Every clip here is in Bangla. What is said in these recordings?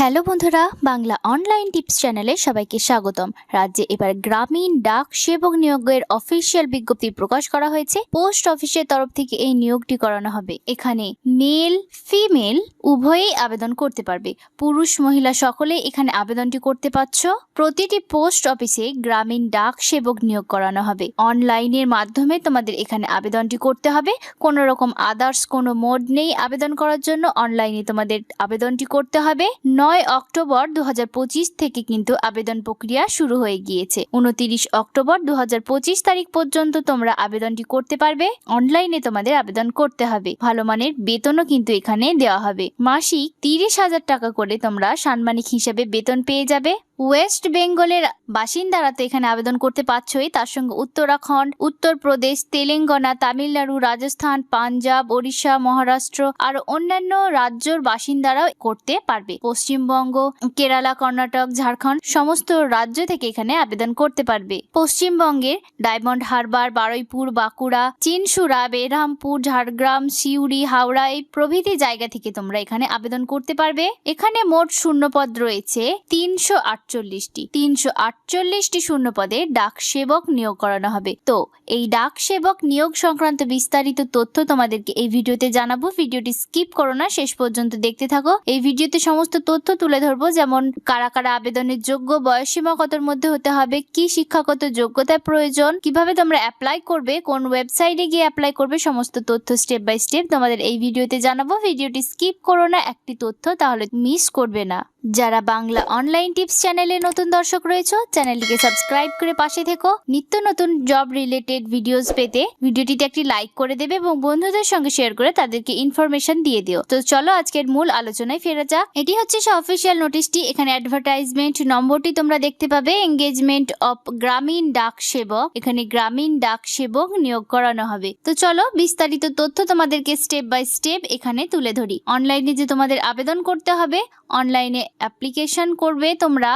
হ্যালো বন্ধুরা, বাংলা অনলাইন টিপস চ্যানেলে সবাইকে স্বাগতম। রাজ্যে এবার গ্রামীণ ডাক সেবক নিয়োগের অফিসিয়াল বিজ্ঞপ্তি প্রকাশ করা হয়েছে। পোস্ট অফিসের তরফ থেকে এই নিয়োগটি করানো হবে। এখানে মেল ফিমেল উভয়েই আবেদন করতে পারবে। পুরুষ, মহিলা সকলে এখানে আবেদনটি করতে পারছ। প্রতিটি পোস্ট অফিসে গ্রামীণ ডাক সেবক নিয়োগ করানো হবে। অনলাইনের মাধ্যমে তোমাদের এখানে আবেদনটি করতে হবে। কোনো রকম আদার্স কোনো মোড নেই আবেদন করার জন্য। অনলাইনে তোমাদের আবেদনটি করতে হবে। নয় অক্টোবর দু হাজার পঁচিশ থেকে কিন্তু আবেদন প্রক্রিয়া শুরু হয়ে গিয়েছে। উনতিরিশ অক্টোবর দু হাজার পঁচিশ তারিখ পর্যন্ত তোমরা আবেদনটি করতে পারবে। অনলাইনে তোমাদের আবেদন করতে হবে। ভালো মানের বেতনও কিন্তু এখানে দেওয়া হবে। মাসিক তিরিশ হাজার টাকা করে তোমরা সাম্মানিক হিসাবে বেতন পেয়ে যাবে। ওয়েস্ট বেঙ্গলের বাসিন্দারা তো এখানে আবেদন করতে পারছই। তার সঙ্গে উত্তরাখণ্ড, উত্তরপ্রদেশ, তেলেঙ্গানা, তামিলনাড়ু, রাজস্থান, পাঞ্জাব, ওড়িশা, মহারাষ্ট্র, আর অন্যান্য রাজ্যর বাসিন্দারাও করতে পারবে। পশ্চিমবঙ্গ, কেরালা, কর্ণাটক, ঝাড়খণ্ড সমস্ত রাজ্য থেকে এখানে আবেদন করতে পারবে। পশ্চিমবঙ্গের ডায়মন্ড হারবার, বারুইপুর, বাঁকুড়া চিনসুরা বেরহামপুর, ঝাড়গ্রাম, সিউড়ি, হাওড়া এই প্রভৃতি জায়গা থেকে তোমরা এখানে আবেদন করতে পারবে। এখানে মোট শূন্যপদ রয়েছে তিনশো আট আটচল্লিশটি। তিনশো আটচল্লিশটি শূন্যপদে ডাক সেবক নিয়োগ করানো হবে। তো, এই ডাক সেবক নিয়োগ সংক্রান্ত বিস্তারিত তথ্য তোমাদেরকে এই ভিডিওতে জানাব। ভিডিওটি স্কিপ করো না, শেষ পর্যন্ত দেখতে থাকো। এই ভিডিওতে সমস্ত তথ্য তুলে ধরবো, যেমন কারা কারা আবেদনের যোগ্য বয়সীমা কতর মধ্যে হতে হবে, কি শিক্ষাগত যোগ্যতা প্রয়োজন, কীভাবে তোমরা অ্যাপ্লাই করবে, কোন ওয়েবসাইটে গিয়ে অ্যাপ্লাই করবে, সমস্ত তথ্য স্টেপ বাই স্টেপ তোমাদের এই ভিডিওতে জানাব। ভিডিওটি স্কিপ করো না, একটি তথ্য তাহলে মিস করবে না। যারা বাংলা অনলাইন টিপস চ্যানেলে নতুন দর্শক রয়েছে চ্যানেলটিকে সাবস্ক্রাইব করে পাশে থেকো। নিত্য নতুন জব রিলেটেড ভিডিওস পেতে ভিডিওটিতে একটি লাইক করে দেবে এবং বন্ধুদের সঙ্গে শেয়ার করে তাদেরকে ইনফরমেশন দিয়ে দিও। তো চলো আজকের মূল আলোচনায় ফেরা যাক। এটি হচ্ছে সে অফিসিয়াল নোটিশটি এখানে অ্যাডভার্টাইজমেন্ট নম্বরটি তোমরা দেখতে পাবে। এঙ্গেজমেন্ট অফ গ্রামীণ ডাক সেবক এখানে গ্রামীণ ডাক সেবক নিয়োগ করানো হবে। তো চলো বিস্তারিত তথ্য তোমাদেরকে স্টেপ বাই স্টেপ এখানে তুলে ধরি। অনলাইনে যে তোমাদের আবেদন করতে হবে অনলাইনে অ্যাপ্লিকেশন করবে তোমরা।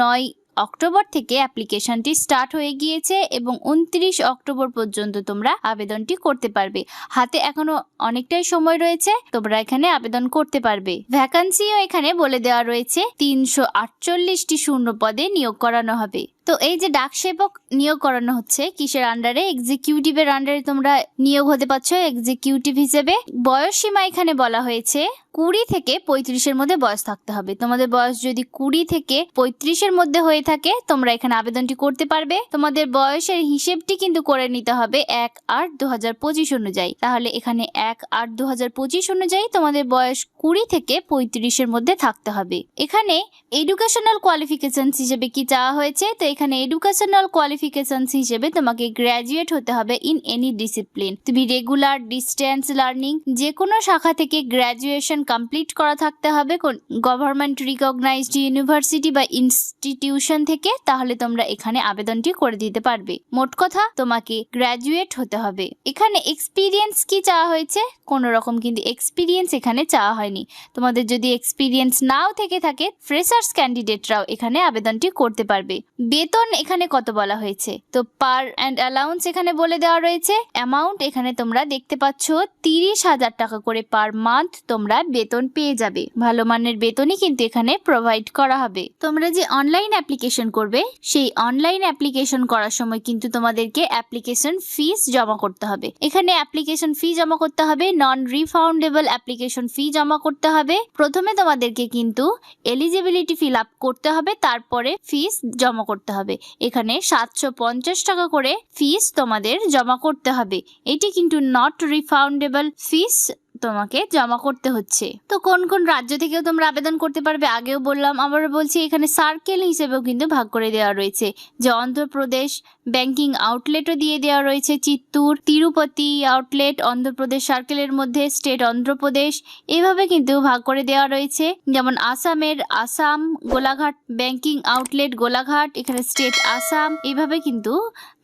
নয় অক্টোবর থেকে অ্যাপ্লিকেশনটি স্টার্ট হয়ে গিয়েছে এবং উনত্রিশ অক্টোবর পর্যন্ত তোমরা আবেদনটি করতে পারবে। হাতে এখনও অনেকটাই সময় রয়েছে, তোমরা এখানে আবেদন করতে পারবে। ভ্যাকান্সিও এখানে বলে দেওয়া রয়েছে, তিনশো আটচল্লিশটি শূন্য পদে নিয়োগ করানো হবে। তো এই যে ডাক সেবক নিয়োগ করানো হচ্ছে, কিসের আন্ডারে এক্সিকিউটিভের আন্ডারে তোমরা নিয়োগ হতে পারছ এক্সিকিউটিভ হিসেবে। বয়স সীমা এখানে বলা হয়েছে, কুড়ি থেকে পঁয়ত্রিশের মধ্যে বয়স থাকতে হবে। তোমাদের বয়স যদি কুড়ি থেকে পঁয়ত্রিশের মধ্যে হয়ে থাকে, তোমরা এখানে আবেদনটি করতে পারবে। তোমাদের বয়সের হিসেবটি কিন্তু করে নিতে হবে এক আট দু হাজার পঁচিশ অনুযায়ী। তাহলে এখানে এক আট দু হাজার পঁচিশ অনুযায়ী তোমাদের বয়স কুড়ি থেকে পঁয়ত্রিশের মধ্যে থাকতে হবে। এখানে এডুকেশনাল কোয়ালিফিকেশন হিসেবে কি চাওয়া হয়েছে? তো এখানে এডুকেশনাল কোয়ালিফিকেশনস হিসেবে তোমাকে গ্র্যাজুয়েট হতে হবে ইন এনি ডিসিপ্লিন তুমি রেগুলার ডিস্টেন্স লার্নিং যে কোনো শাখা থেকে গ্র্যাজুয়েশন কমপ্লিট করা থাকতে হবে কোন গভর্নমেন্ট রিকগনাইজড ইউনিভার্সিটি বা ইনস্টিটিউশন থেকে, তাহলে তোমরা এখানে আবেদনটি করে দিতে পারবে। মোট কথা, তোমাকে গ্র্যাজুয়েট হতে হবে। এখানে এক্সপিরিয়েন্স কি চাওয়া হয়েছে? কোনো রকম কিন্তু এক্সপিরিয়েন্স এখানে চাওয়া হয়নি। তোমাদের যদি এক্সপিরিয়েন্স নাও থেকে থাকে ফ্রেশার্স ক্যান্ডিডেটরাও এখানে আবেদনটি করতে পারবে। বেতন এখানে কত বলা হয়েছে? তো পার অ্যান্ড অ্যালাউন্স এখানে বলে দেওয়া রয়েছে। অ্যামাউন্ট এখানে তোমরা দেখতে পাচ্ছ, তিরিশ হাজার টাকা করে পার মান্থ তোমরা বেতন পেয়ে যাবে। ভালো মানের বেতনই কিন্তু এখানে প্রোভাইড করা হবে। তোমরা যে অনলাইন অ্যাপ্লিকেশন করবে, সেই অনলাইন অ্যাপ্লিকেশন করার সময় কিন্তু তোমাদেরকে অ্যাপ্লিকেশন ফিস জমা করতে হবে। এখানে অ্যাপ্লিকেশন ফি জমা করতে হবে নন রিফাউন্ডেবল অ্যাপ্লিকেশন ফি জমা করতে হবে। প্রথমে তোমাদেরকে কিন্তু এলিজিবিলিটি ফিল আপ করতে হবে, তারপরে ফিস জমা করতে হবে। এখানে সাতশো পঞ্চাশ টাকা করে ফিস তোমাদের জমা করতে হবে। এটি কিন্তু নট রিফাউন্ডেবল ফিস তোমাকে জমা করতে হচ্ছে। তো কোন কোন রাজ্য থেকেও তোমরা আবেদন করতে পারবে? আগেও বললাম আবার বলছি, এখানে সার্কেল হিসেবেও কিন্তু ভাগ করে দেওয়া রয়েছে। যে অন্ধ্রপ্রদেশ ব্যাংকিং আউটলেটও দিয়ে দেওয়া রয়েছে, চিত্তুর, তিরুপতি আউটলেট অন্ধ্রপ্রদেশ সার্কেলের মধ্যে স্টেট অন্ধ্রপ্রদেশ, এভাবে কিন্তু ভাগ করে দেওয়া রয়েছে। যেমন আসামের আসাম, গোলাঘাট ব্যাংকিং আউটলেট গোলাঘাট, এখানে স্টেট আসাম, এভাবে কিন্তু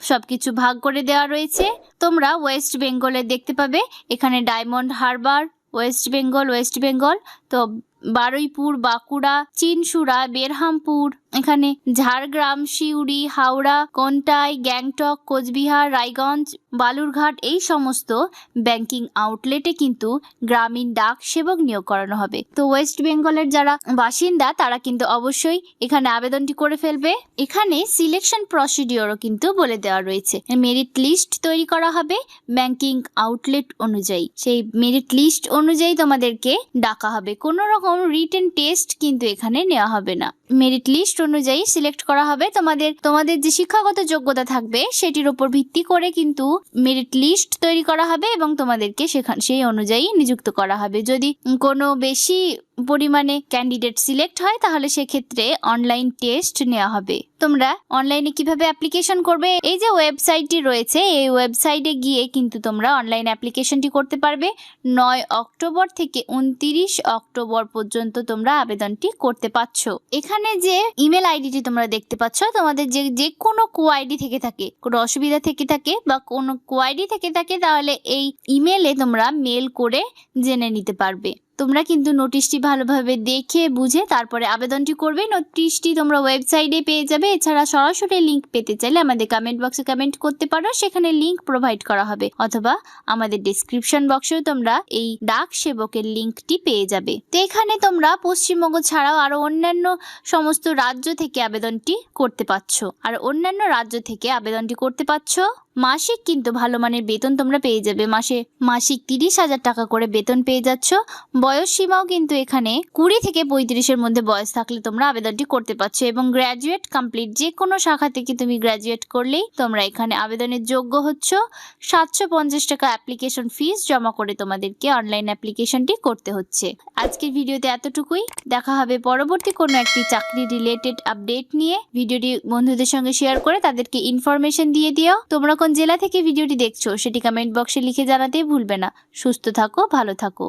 সবকিছু ভাগ করে দেওয়া রয়েছে। তোমরা ওয়েস্ট বেঙ্গলে দেখতে পাবে, এখানে ডায়মন্ড হারবার ওয়েস্ট বেঙ্গল ওয়েস্ট বেঙ্গল তো বারুইপুর, বাঁকুড়া চিনসুরা বেরহামপুর, এখানে ঝাড়গ্রাম, সিউড়ি, হাওড়া, কোন্টাই, গ্যাংটক, কোচবিহার, রায়গঞ্জ, বালুরঘাট, এই সমস্ত ব্যাংকিং আউটলেটে কিন্তু গ্রামীণ ডাক সেবক নিয়োগ করানো হবে। তো ওয়েস্ট বেঙ্গলের যারা বাসিন্দা, তারা কিন্তু অবশ্যই এখানে আবেদনটি করে ফেলবে। এখানে সিলেকশন প্রসিডিওরও কিন্তু বলে দেওয়া রয়েছে। মেরিট লিস্ট তৈরি করা হবে ব্যাংকিং আউটলেট অনুযায়ী। সেই মেরিট লিস্ট অনুযায়ী তোমাদেরকে ডাকা হবে। কোনো রকম রিটেন টেস্ট কিন্তু এখানে নেওয়া হবে না। মেরিট লিস্ট অনুযায়ী সিলেক্ট করা হবে। তোমাদের তোমাদের যে শিক্ষাগত যোগ্যতা থাকবে, সেটির উপর ভিত্তি করে কিন্তু মেরিট লিস্ট তৈরি করা হবে এবং তোমাদেরকে সেখান, সেই অনুযায়ী নিযুক্ত করা হবে। যদি কোনো বেশি পরিমাণে ক্যান্ডিডেট সিলেক্ট হয়, তাহলে সেক্ষেত্রে অনলাইন টেস্ট নেওয়া হবে। তোমরা অনলাইনে কীভাবে অ্যাপ্লিকেশন করবে? এই যে ওয়েবসাইটটি রয়েছে, এই ওয়েবসাইটে গিয়ে কিন্তু তোমরা অনলাইন অ্যাপ্লিকেশনটি করতে পারবে। নয় অক্টোবর থেকে উনতিরিশ অক্টোবর পর্যন্ত তোমরা আবেদনটি করতে পারছ। এখানে যে ইমেল আইডিটি তোমরা দেখতে পাচ্ছ, তোমাদের যে যে কোনো কোয়াইডি থেকে থাকে, কোনো অসুবিধা থেকে থাকে বা কোনো কোয়াইডি থেকে থাকে, তাহলে এই ইমেলে তোমরা মেল করে জেনে নিতে পারবে। তোমরা কিন্তু নোটিশটি ভালোভাবে দেখে, বুঝে তারপরে আবেদনটি করবে। নোটিশটি তোমরা ওয়েবসাইটে পেয়ে যাবে। এছাড়া সরাসরি লিংক পেতে চাইলে আমাদের কমেন্ট বক্সে কমেন্ট করতে পারো। সেখানে লিংক প্রোভাইড করা হবে। অথবা আমাদের ডিসক্রিপশন বক্সেও তোমরা এই ডাক সেবকের লিঙ্কটি পেয়ে যাবে। তো এখানে তোমরা পশ্চিমবঙ্গ ছাড়াও আরও অন্যান্য সমস্ত রাজ্য থেকে আবেদনটি করতে পারছ। আর অন্যান্য রাজ্য থেকে আবেদনটি করতে পারছ। মাসিক কিন্তু ভালো মানের বেতন তোমরা পেয়ে যাবে। মাসে মাসিক তিরিশ হাজার টাকা করে বেতন পেয়ে যাচ্ছ। বয়স সীমাও কিন্তু এখানে কুড়ি থেকে পঁয়ত্রিশের মধ্যে বয়স থাকলে তোমরা আবেদনটি করতে পারছ এবং গ্র্যাজুয়েট কমপ্লিট যে কোনো শাখা থেকে তুমি গ্র্যাজুয়েট করলেই তোমরা এখানে আবেদনের যোগ্য হচ্ছ। সাতশো পঞ্চাশ টাকা অ্যাপ্লিকেশন ফিস জমা করে তোমাদেরকে অনলাইন অ্যাপ্লিকেশনটি করতে হচ্ছে। আজকের ভিডিওতে এতটুকুই। দেখা হবে পরবর্তী কোনো একটি চাকরি রিলেটেড আপডেট নিয়ে। ভিডিওটি বন্ধুদের সঙ্গে শেয়ার করে তাদেরকে ইনফরমেশন দিয়ে দিও। তোমরা কোন জেলা থেকে ভিডিওটি দেখছ, সেটি কমেন্ট বক্সে লিখে জানাতে ভুলবে না। সুস্থ থাকো, ভালো থাকো।